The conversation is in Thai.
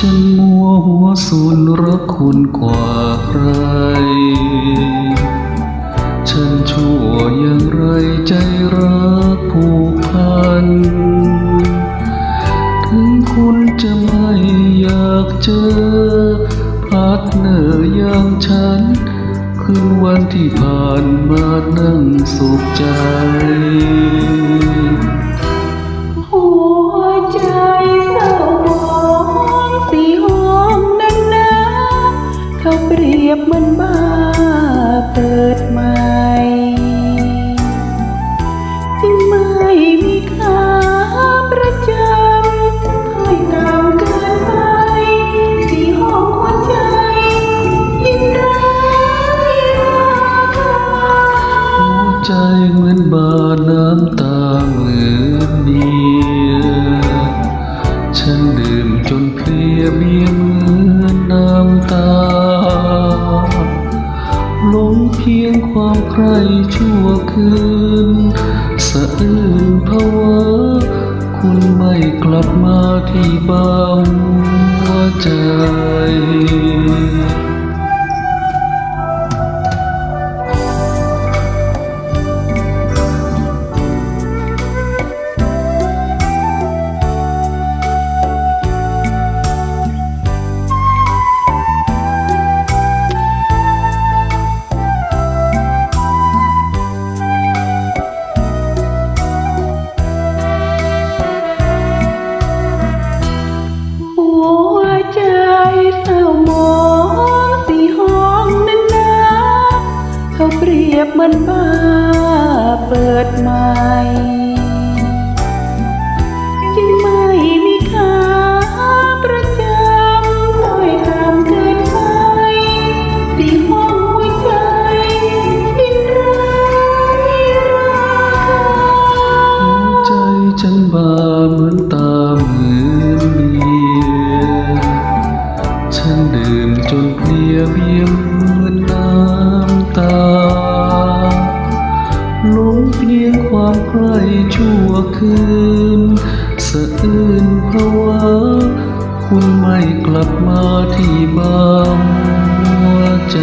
ฉันมัวหัวสูนรักคุณกว่าใคร ฉันชั่วอย่างไรใจรักผูกพัน ถึงคุณจะไม่อยากเจอพาร์ทเนอร์อย่างฉัน คืนวันที่ผ่านมานั่งสุขใจ มัน ความใครชั่วคืน สะอื้นภาวะคุณไม่กลับมาที่บ้านหัวใจ ยบเหมือนบ้าเปิดใหม่ ชั่วคืนสะอื้นภาวะคุณไม่กลับมาที่บ้านหัวใจ